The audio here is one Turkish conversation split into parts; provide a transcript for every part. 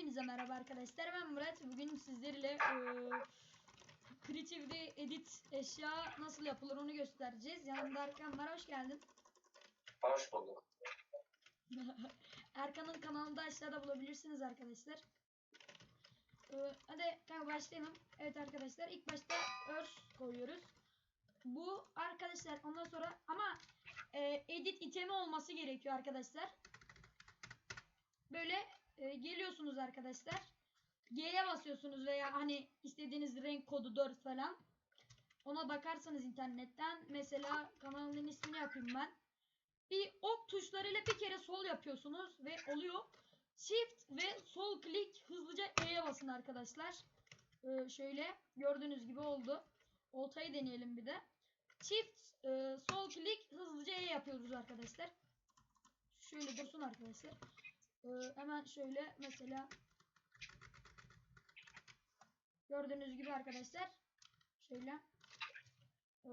Hepinize merhaba arkadaşlar. Ben Murat. Bugün sizlerle eee Creative'de edit eşya nasıl yapılır onu göstereceğiz. Yanımda Erkan var. Hoş geldin. Hoş bulduk. Erkan'ın kanalında aşağıda bulabilirsiniz arkadaşlar. Eee, hadi kanka başlayalım. Evet arkadaşlar ilk başta örs koyuyoruz. Bu arkadaşlar ondan sonra ama eee, edit itemi olması gerekiyor arkadaşlar. Böyle e, geliyorsunuz arkadaşlar. G'ye basıyorsunuz veya hani istediğiniz renk kodu 4 falan. Ona bakarsanız internetten. Mesela kanalın ismini yapayım ben. Bir ok tuşlarıyla bir kere sol yapıyorsunuz ve oluyor. Shift ve sol klik hızlıca E'ye basın arkadaşlar. Ee, şöyle gördüğünüz gibi oldu. Oltayı deneyelim bir de. Shift e, sol klik hızlıca E yapıyoruz arkadaşlar. Şöyle dursun arkadaşlar. Ee, hemen şöyle mesela gördüğünüz gibi arkadaşlar şöyle ee,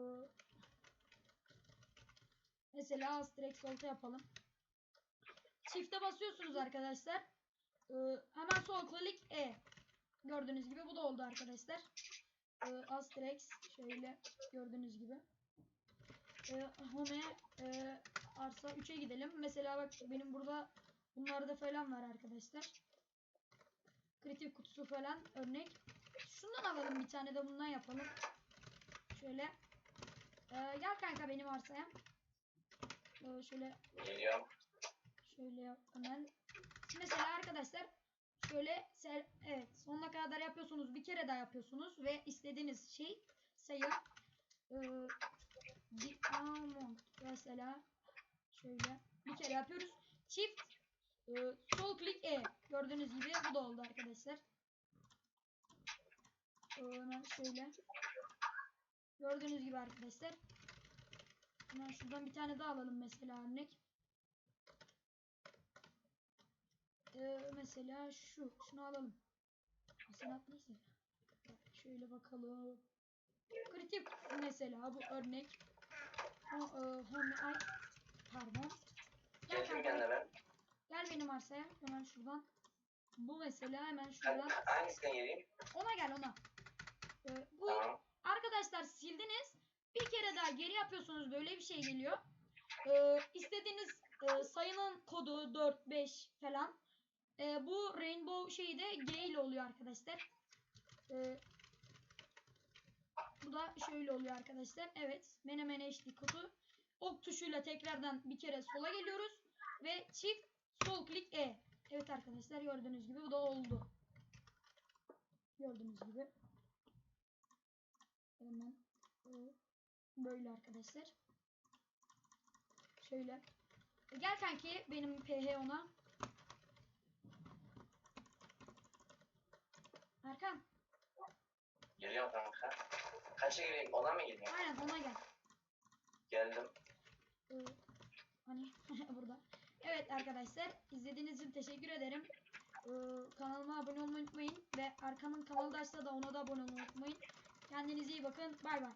mesela Asterix solta yapalım. Çifte basıyorsunuz arkadaşlar. Ee, hemen sol klik E. Gördüğünüz gibi bu da oldu arkadaşlar. Ee, Asterix şöyle gördüğünüz gibi. Ee, home e, arsa 3'e gidelim. Mesela bak benim burada Bunlarda falan var arkadaşlar. Kritik kutusu falan örnek. Şundan alalım bir tane de bundan yapalım. Şöyle. Ee, gel kanka benim arsaya. Ee, şöyle Geliyorum. şöyle hemen. Mesela arkadaşlar şöyle ser evet sonuna kadar yapıyorsunuz. Bir kere daha yapıyorsunuz ve istediğiniz şey sayı ee, diamond mesela şöyle bir kere yapıyoruz. Çift ee, sol klik E. Gördüğünüz gibi bu da oldu arkadaşlar. Ee, hemen şöyle. Gördüğünüz gibi arkadaşlar. Hemen şuradan bir tane daha alalım mesela örnek. Ee, mesela şu. Şunu alalım. Sanat neyse. Şöyle bakalım. Kritik mesela bu örnek. O, e, home, ay, pardon. Gel Geldim kanka. kendime. Gel benim arsaya. Hemen şuradan. Bu mesela hemen şuradan. hangisine geleyim? Ona gel ona. Ee, bu Tamam. arkadaşlar sildiniz. Bir kere daha geri yapıyorsunuz. Böyle bir şey geliyor. Ee, istediğiniz e, sayının kodu 4, 5 falan. Ee, bu rainbow şeyi de G ile oluyor arkadaşlar. Ee, bu da şöyle oluyor arkadaşlar. Evet. Menemen HD kutu. Ok tuşuyla tekrardan bir kere sola geliyoruz. Ve çift sol klik E. Evet arkadaşlar gördüğünüz gibi bu da oldu. Gördüğünüz gibi. Hemen böyle arkadaşlar. Şöyle. E, Gel kanki benim PH ona. Erkan. Geliyorum kanka. Kaça geleyim? Ona mı geleyim? Aynen ona gel. Geldim. Ee, hani burada. Evet arkadaşlar izlediğiniz için teşekkür ederim. Ee, kanalıma abone olmayı unutmayın ve Erkan'ın kanalı da açsa da ona da abone olmayı unutmayın. Kendinize iyi bakın. Bay bay.